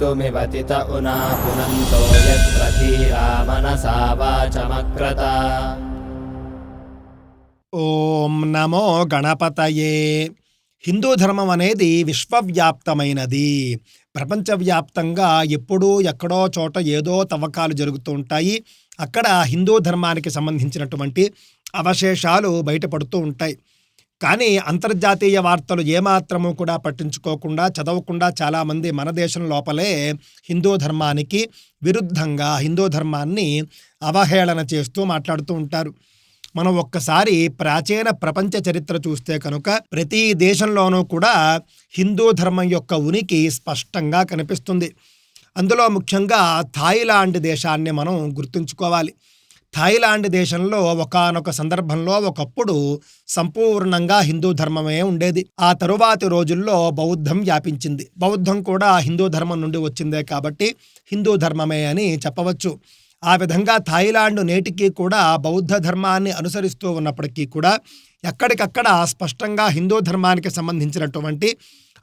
मृत्युमिवतित उना पुनन्तो यत्र धीरा मनसा वाचमक्रत ఓం నమో గణపతయే హిందూ ధర్మం అనేది విశ్వవ్యాప్తమైనది ప్రపంచవ్యాప్తంగా ఎప్పుడూ ఎక్కడో చోట ఏదో తవ్వకాలు జరుగుతూ ఉంటాయి అక్కడ హిందూ ధర్మానికి సంబంధించినటువంటి అవశేషాలు బయటపడుతూ ఉంటాయి కానీ అంతర్జాతీయ వార్తలు ఏమాత్రము కూడా పట్టించుకోకుండా చదవకుండా చాలామంది మన దేశం లోపలే హిందూ ధర్మానికి విరుద్ధంగా హిందూ ధర్మాన్ని అవహేళన చేస్తూ మాట్లాడుతూ ఉంటారు. మనం ఒక్కసారి ప్రాచీన ప్రపంచ చరిత్ర చూస్తే కనుక ప్రతి దేశంలోనూ కూడా హిందూ ధర్మం యొక్క ఉనికి స్పష్టంగా కనిపిస్తుంది. అందులో ముఖ్యంగా థాయిలాండ్ దేశాన్ని మనం గుర్తుంచుకోవాలి. థాయిలాండ్ దేశంలో ఒకానొక సందర్భంలో ఒకప్పుడు సంపూర్ణంగా హిందూ ధర్మమే ఉండేది. ఆ తరువాతి రోజుల్లో బౌద్ధం వ్యాపించింది. బౌద్ధం కూడా హిందూ ధర్మం నుండి వచ్చిందే కాబట్టి హిందూ ధర్మమే అని చెప్పవచ్చు. ఆ విధంగా థాయిలాండ్ నేటికి కూడా బౌద్ధ ధర్మాన్ని అనుసరిస్తూ ఉన్నప్పటికీ కూడా ఎక్కడికక్కడ స్పష్టంగా హిందూ ధర్మానికి సంబంధించినటువంటి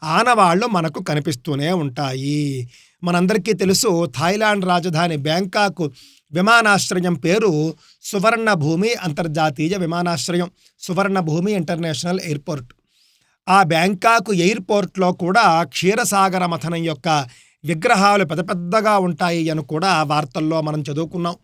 ఆనవాళ్ళు మనకు కనిపిస్తూనే ఉంటాయి. మనందరికీ తెలుసు థాయిలాండ్ రాజధాని బ్యాంకాక్ విమానాశ్రయం పేరు సువర్ణభూమి అంతర్జాతీయ విమానాశ్రయం సువర్ణభూమి ఇంటర్నేషనల్ ఎయిర్పోర్ట్. ఆ బ్యాంకాకు ఎయిర్పోర్ట్లో కూడా క్షీరసాగర మథనం యొక్క విగ్రహాలు పెద్ద పెద్దగా ఉంటాయి అని కూడా వార్తల్లో మనం చదువుకున్నాం.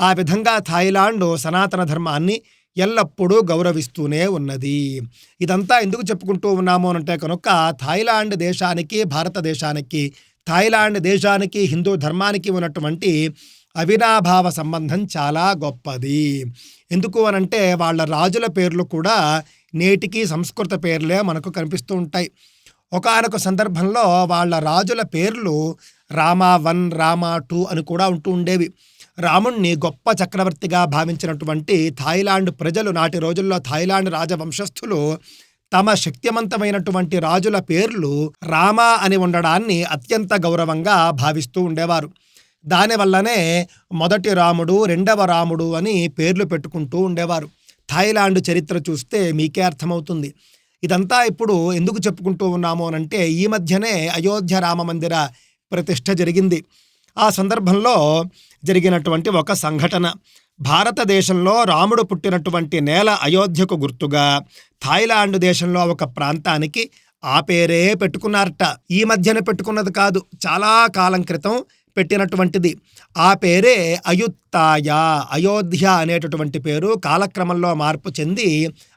ఆ విధంగా థాయిలాండ్ సనాతన ధర్మాన్ని ఎల్లప్పుడూ గౌరవిస్తూనే ఉన్నది. ఇదంతా ఎందుకు చెప్పుకుంటూ ఉన్నాము అంటే కనుక థాయిలాండ్ దేశానికి భారతదేశానికి థాయిలాండ్ దేశానికి హిందూ ధర్మానికి ఉన్నటువంటి అవినాభావ సంబంధం చాలా గొప్పది. ఎందుకు అనంటే వాళ్ళ రాజుల పేర్లు కూడా నేటికి సంస్కృత పేర్లే మనకు కనిపిస్తూ ఉంటాయి. ఒకనొక సందర్భంలో వాళ్ళ రాజుల పేర్లు రామా వన్ రామా టూ అని కూడా ఉంటూ ఉండేవి. రాముణ్ణి గొప్ప చక్రవర్తిగా భావించినటువంటి థాయిలాండ్ ప్రజలు నాటి రోజుల్లో థాయిలాండ్ రాజవంశస్థులు తమ శక్తివంతమైనటువంటి రాజుల పేర్లు రామ అని ఉండడాన్ని అత్యంత గౌరవంగా భావిస్తూ ఉండేవారు. దానివల్లనే మొదటి రాముడు రెండవ రాముడు అని పేర్లు పెట్టుకుంటూ ఉండేవారు. థాయిలాండ్ చరిత్ర చూస్తే మీకే అర్థమవుతుంది. ఇదంతా ఇప్పుడు ఎందుకు చెప్పుకుంటూ ఉన్నాము అనంటే ఈ మధ్యనే అయోధ్య రామ మందిర ప్రతిష్ట జరిగింది. ఆ సందర్భంలో జరిగినటువంటి ఒక సంఘటన. భారతదేశంలో రాముడు పుట్టినటువంటి నేల అయోధ్యకు గుర్తుగా థాయిలాండ్ దేశంలో ఒక ప్రాంతానికి ఆ పేరే పెట్టుకున్నారట. ఈ మధ్యన పెట్టుకున్నది కాదు చాలా కాలం క్రితం పెట్టినటువంటిది. ఆ పేరే అయుత్తాయ అయోధ్య అనేటటువంటి పేరు కాలక్రమంలో మార్పు చెంది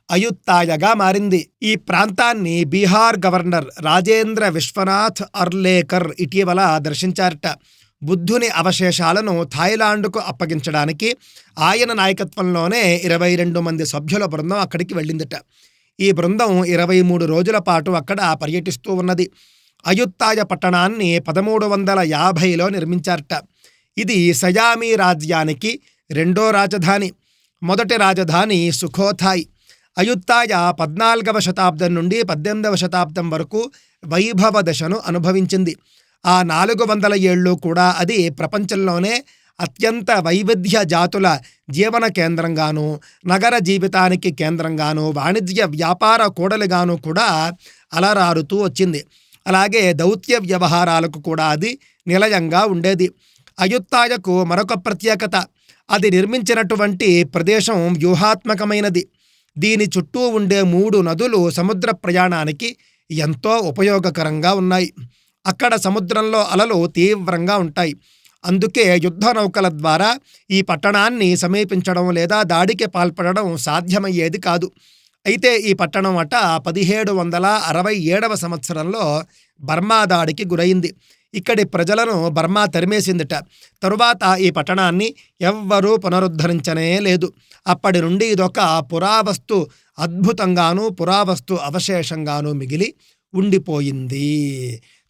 అయుత్తాయగా మారింది. ఈ ప్రాంతాన్ని బీహార్ గవర్నర్ రాజేంద్ర విశ్వనాథ్ అర్లేకర్ ఇటీవల దర్శించారట. బుద్ధుని అవశేషాలను థాయిలాండ్కు అప్పగించడానికి ఆయన నాయకత్వంలోనే ఇరవై రెండు మంది సభ్యుల బృందం అక్కడికి వెళ్ళిందట. ఈ బృందం ఇరవై మూడు రోజుల పాటు అక్కడ పర్యటిస్తూ ఉన్నది. అయుత్తాయ పట్టణాన్ని పదమూడు వందల యాభైలో నిర్మించారట. ఇది సయామీ రాజ్యానికి రెండో రాజధాని మొదటి రాజధాని సుఖోథాయ్. అయుత్తాయ పద్నాలుగవ శతాబ్దం నుండి పద్దెనిమిదవ శతాబ్దం వరకు వైభవ దశను అనుభవించింది. ఆ నాలుగు వందల ఏళ్ళు కూడా అది ప్రపంచంలోనే అత్యంత వైవిధ్య జాతుల జీవన కేంద్రంగాను నగర జీవితానికి కేంద్రంగాను వాణిజ్య వ్యాపార కూడలిగాను కూడా అలరారుతూ వచ్చింది. అలాగే దౌత్య వ్యవహారాలకు కూడా అది నిలయంగా ఉండేది. అయుత్తాయకు మరొక ప్రత్యేకత అది నిర్మించినటువంటి ప్రదేశం వ్యూహాత్మకమైనది. దీని చుట్టూ ఉండే మూడు నదులు సముద్ర ప్రయాణానికి ఎంతో ఉపయోగకరంగా ఉన్నాయి. అక్కడ సముద్రంలో అలలు తీవ్రంగా ఉంటాయి. అందుకే యుద్ధ నౌకల ద్వారా ఈ పట్టణాన్ని సమీపించడం లేదా దాడికి పాల్పడడం సాధ్యమయ్యేది కాదు. అయితే ఈ పట్టణం అట పదిహేడు వందల అరవై ఏడవ సంవత్సరంలో బర్మా దాడికి గురైంది. ఇక్కడి ప్రజలను బర్మా తరిమేసిందిట. తరువాత ఈ పట్టణాన్ని ఎవ్వరూ పునరుద్ధరించనే లేదు. అప్పటి నుండి ఇదొక పురావస్తు అద్భుతంగాను పురావస్తు అవశేషంగాను మిగిలి ఉండిపోయింది.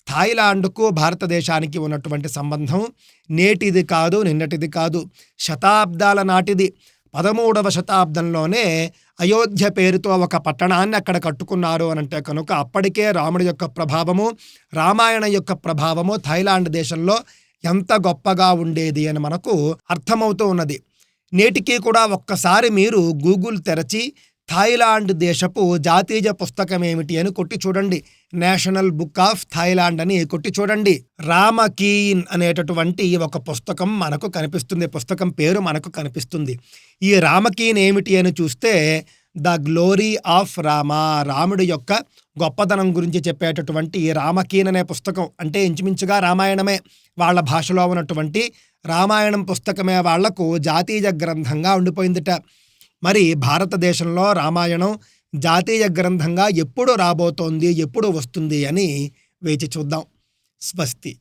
థాయిలాండ్కు భారతదేశానికి ఉన్నటువంటి సంబంధం నేటిది కాదు నిన్నటిది కాదు. శతాబ్దాల నాటిది. పదమూడవ శతాబ్దంలోనే అయోధ్య పేరుతో ఒక పట్టణాన్ని అక్కడ కట్టుకున్నారు అని అంటే కనుక అప్పటికే రాముడి యొక్క ప్రభావము రామాయణ యొక్క ప్రభావము థైలాండ్ దేశంలో ఎంత గొప్పగా ఉండేది అని మనకు అర్థమవుతూ ఉన్నది. నేటికి కూడా ఒక్కసారి మీరు గూగుల్ తెరచి థాయిలాండ్ దేశపు జాతీయ పుస్తకం ఏమిటి అని కొట్టి చూడండి. నేషనల్ బుక్ ఆఫ్ థాయిలాండ్ అని కొట్టి చూడండి. రామకీన్ అనేటటువంటి ఒక పుస్తకం మనకు కనిపిస్తుంది. పుస్తకం పేరు మనకు కనిపిస్తుంది. ఈ రామకీన్ ఏమిటి అని చూస్తే ద గ్లోరీ ఆఫ్ రామ రాముడి యొక్క గొప్పదనం గురించి చెప్పేటటువంటి రామకీన్ అనే పుస్తకం అంటే ఇంచుమించుగా రామాయణమే. వాళ్ళ భాషలో ఉన్నటువంటి రామాయణం పుస్తకమే వాళ్ళకు జాతీయ గ్రంథంగా ఉండిపోయిందిట. మరి భారతదేశంలో రామాయణం జాతీయ గ్రంథంగా ఎప్పుడు రాబోతోంది ఎప్పుడు వస్తుంది అని వేచి చూద్దాం. స్వస్తి.